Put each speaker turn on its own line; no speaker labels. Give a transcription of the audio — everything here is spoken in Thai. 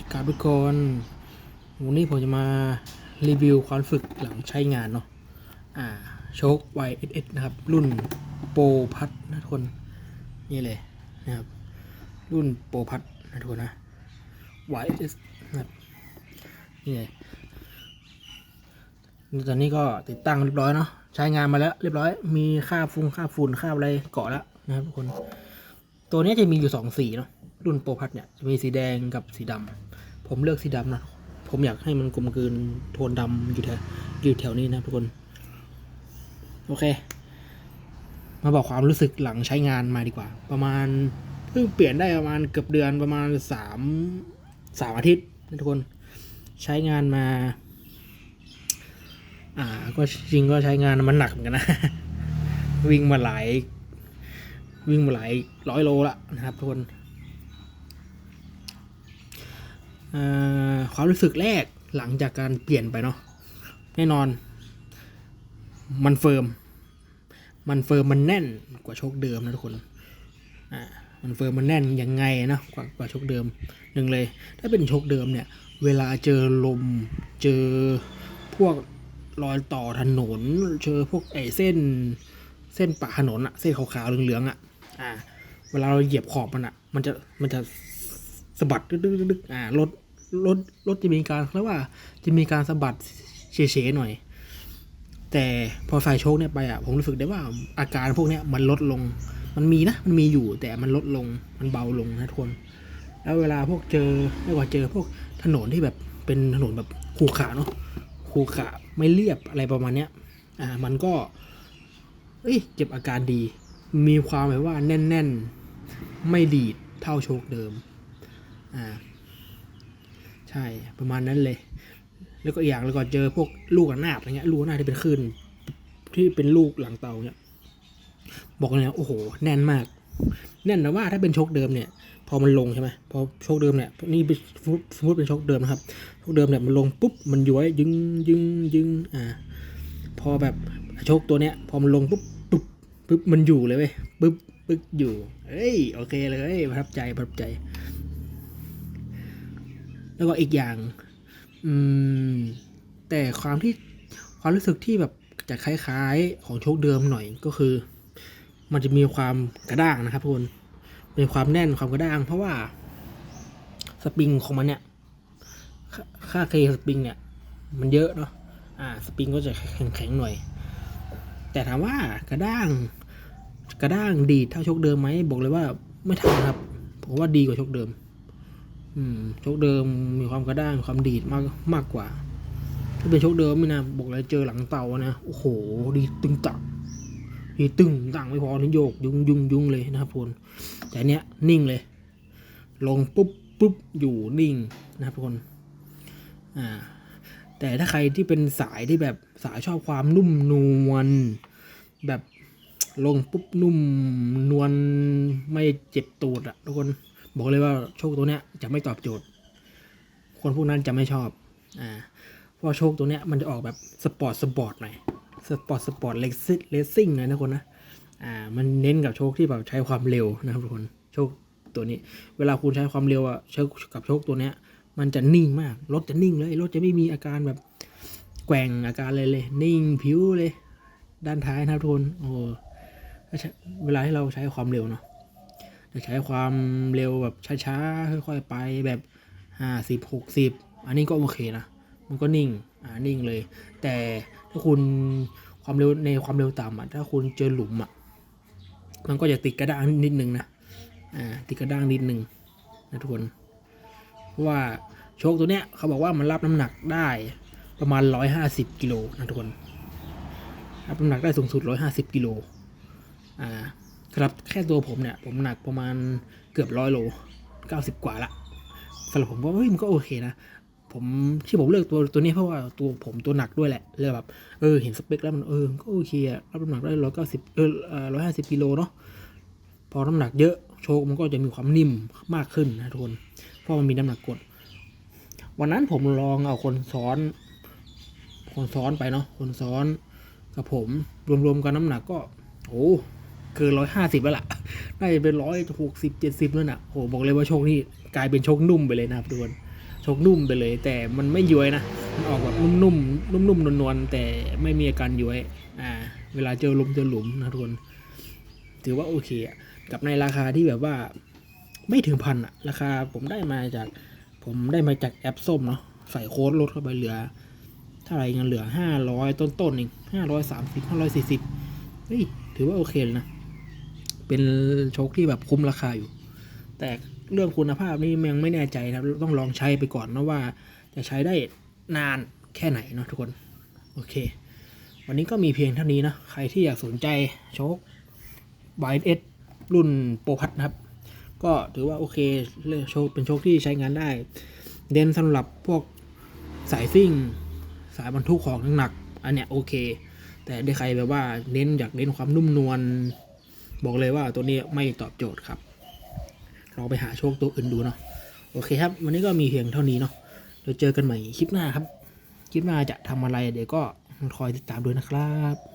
ดีครับทุกคนวันนี้ผมจะมารีวิวความรู้สึกหลังใช้งานเนาะอ่าโชค YSS นะครับ รุ่นโปรพัดนะทุกคน นี่เลยนะครับ รุ่นโปรพัดนะทุกคนนะ YSS นะครับนี่เลยตอนนี้ก็ติดตั้งเรียบร้อยเนาะใช้งานมาแล้วเรียบร้อย มีค่าฟุ้งค่าฝุ่นค่าอะไรเกาะแล้วนะครับทุกคน ตัวนี้จะมีอยู่สองสีเนาะ รุ่นโปรพัดเนี่ยจะมีสีแดงกับสีดำผมเลือกสีดำนะผมอยากให้มันกลมกลืนโทนดำอยู่แถวอยู่แถวนี้นะทุกคน โอเค มาบอกความรู้สึกหลังใช้งานมาดีกว่า ประมาณเพิ่งเปลี่ยนได้ประมาณเกือบเดือนประมาณสามสามอาทิตย์นะทุกคน ใช้งานมา อ่า ก็จริงก็ใช้งานมันหนักเหมือนกันนะ วิ่งมาหลายวิ่งมาหลายร้อยโลละนะครับทุกคนเอ่อ ความรู้สึกแรกหลังจากการเปลี่ยนไปเนาะแน่นอน มันเฟิร์ม มันเฟิร์มมันแน่นกว่าชคเดิมนะทุกคนอ่ามันเฟิร์มมันแน่นยังไงนะกว่ากว่าชคเดิมหนึ่งเลย ถ้าเป็นชคเดิมเนี่ย เวลาเจอลม เจอพวกรอยต่อถนน เจอพวกไอ้เส้น เส้นปะถนนอะเส้นขาวๆเหลืองๆอะอ่า เวลาเราเหยียบขอบมันอะมันจะมันจะ สะบัดดึกๆอ่ารถรถรถจะมีการเรียกว่าจะมีการสะบัดเฉยๆหน่อย แต่พอใส่โชคเนี่ยไปอะผมรู้สึกได้ว่าอาการพวกเนี้ยมันลดลง มันมีนะมันมีอยู่แต่มันลดลงมันเบาลงนะทุกคนแล้วเวลาพวกเจอไม่ว่าเจอพวกถนนที่แบบเป็นถนนแบบขูขาเนาะขูขาไม่เรียบอะไรประมาณเนี้ยอ่ามันก็เอ้ยเก็บอาการดี มีความแบบว่าแน่น ๆ ไม่ดีดเท่าโชคเดิม อ่าใช่ประมาณนั้นเลย แล้วก็อีกอย่างแล้วก็เจอพวกลูกระนาบอะไรเงี้ยลูกระนาบที่เป็นคลื่นที่เป็นลูกหลังเตาเนี่ยบอกเลยนะโอ้โห แน่นมาก แน่นนะว่าถ้าเป็นชคเดิมเนี่ย พอมันลงใช่ไหมพอชคเดิมเนี่ยนี่สมมติสมมติเป็นชคเดิมนะครับชคเดิมเนี่ยมันลงปุ๊บมันย้อยยึงยึงยึงอ่าพอแบบชคตัวเนี้ยพอมันลงปุ๊บปุ๊บปุ๊บมันอยู่เลยเว้ยปุ๊บปึ๊บอยู่เอ้ยโอเคเลยประทับใจประทับใจ แล้วก็อีกอย่าง อืม แต่ความที่ความรู้สึกที่แบบจะคล้ายๆของโชคเดิมหน่อยก็คือ มันจะมีความกระด้างนะครับทุกคนมีความแน่นความกระด้าง เพราะว่าสปริงของมันเนี่ย ค่าค่าเคสปริงเนี่ย มันเยอะเนาะอ่า สปริงก็จะแข็งๆหน่อย แต่ถามว่ากระด้าง กระด้างดีเท่าโชคเดิมไหมบอกเลยว่าไม่เท่าครับผมว่าดีกว่าโชคเดิม อืมชคเดิมมีความกระด้างความดีดมากมากกว่า ถ้าเป็นชคเดิมไม่นะบอกเลยเจอหลังเตานะโอ้โห ดีตึงตักดีตึงตังไม่พอนี่โยกยุงยุงยุงเลยนะครับทุกคนแต่อันเนี้ยนิ่งเลย ลงปุ๊บปุ๊บอยู่นิ่งนะครับทุกคนอ่าแต่ถ้าใครที่เป็นสายที่แบบสายชอบความนุ่มนวลแบบลงปุ๊บนุ่มนวลไม่เจ็บตูดอะทุกคน บอกเลยว่าโชคตัวเนี้ยจะไม่ตอบโจทย์ คนพวกนั้นจะไม่ชอบอ่าเพราะโชคตัวเนี้ยมันจะออกแบบสปอร์ตสปอร์ตหน่อยสปอร์ตสปอร์ตเลสซิเลสซิ่งหน่อยนะคนนะอ่ามันเน้นกับโชคที่แบบใช้ความเร็วนะครับทุกคนโชคตัวนี้ เวลาคุณใช้ความเร็วอะใช้กับโชคตัวเนี้ย มันจะนิ่งมากรถจะนิ่งเลยรถจะไม่มีอาการแบบแกว่งอาการเลยเลย นิ่งผิวเลย ด้านท้ายนะครับทุกคนโอ้เวลาที่เราใช้ความเร็วเนาะ จะใช้ความเร็วแบบช้าๆค่อยๆไปแบบห้าสิบหกสิบอันนี้ก็โอเคนะ มันก็นิ่งอ่านิ่งเลย แต่ถ้าคุณความเร็วในความเร็วต่ำอะถ้าคุณเจอหลุมอะมันก็จะติดกระด้างนิดนึงนะอ่าติดกระด้างนิดนึงนะทุกคนเพราะว่าโชคตัวเนี้ยเขาบอกว่ามันรับน้ำหนักได้ประมาณร้อยห้าสิบกิโลนะทุกคนรับน้ำหนักได้สูงสุดร้อยห้าสิบกิโลอ่า ครับแค่ตัวผมเนี่ย ผมหนักประมาณเกือบร้อยโลเก้าสิบกว่าละสำหรับผมว่าเฮ้ยมันก็โอเคนะผมที่ผมเลือกตัวตัวนี้เพราะว่าตัวผมตัวหนักด้วยแหละเลยแบบเออเห็นสเปคแล้วมันเออก็โอเคอะรับน้ำหนักได้ร้อยเก้าสิบเออร้อยห้าสิบกิโลเนาะพอน้ำหนักเยอะโชคมันก็จะมีความนิ่มมากขึ้นนะทุกคนเพราะมันมีน้ำหนักกด วันนั้นผมลองเอาคนซ้อน คนซ้อนไปเนาะคนซ้อนกับผมรวมๆกันน้ำหนักก็โอ้ เกินร้อยห้าสิบแล้วล่ะ น่าจะเป็นร้อยหกสิบเจ็ดสิบแล้วน่ะโหบอกเลยว่าโชคนี่กลายเป็นโชคนุ่มไปเลยนะครับทุกคนโชคนุ่มไปเลย แต่มันไม่ย้วยนะ มันออกแบบนุ่มๆนุ่มๆนวลๆแต่ไม่มีอาการย้วย อ่า เวลาเจอลมเจอหลุมนะทุกคน ถือว่าโอเคอะกับในราคาที่แบบว่า ไม่ถึงพันอะราคาผมได้มาจาก ผมได้มาจากแอปส้มเนาะใส่โค้ดลดเข้าไปเหลือเท่าไหร่เงินเหลือห้าร้อยต้นๆเองห้าร้อยสามสิบห้าร้อยสี่สิบเฮ้ยถือว่าโอเคเลยนะ เป็นโชคที่แบบคุ้มราคาอยู่ แต่เรื่องคุณภาพนี่ยังไม่แน่ใจนะต้องลองใช้ไปก่อนนะว่าจะใช้ได้นานแค่ไหนเนาะทุกคน โอเค วันนี้ก็มีเพียงเท่านี้นะ ใครที่อยากสนใจโชค y s รุ่นโปรพัทนะครับ ก็ถือว่าโอเคเลือกโชคเป็นโชคที่ใช้งานได้ เด่นสำหรับพวกสายซิ่ง สายบรรทุกของหนักๆอันเนี้ยโอเค แต่ได้ใครแบบว่าเน้นอยากเน้นความนุ่มนวล บอกเลยว่าตัวนี้ไม่ตอบโจทย์ครับลองไปหาโชคตัวอื่นดูเนาะโอเคครับ วันนี้ก็มีเพียงเท่านี้เนาะเดี๋ยวเจอกันใหม่คลิปหน้าครับ คลิปหน้าจะทำอะไรเดี๋ยวก็คอยติดตามด้วยนะครับ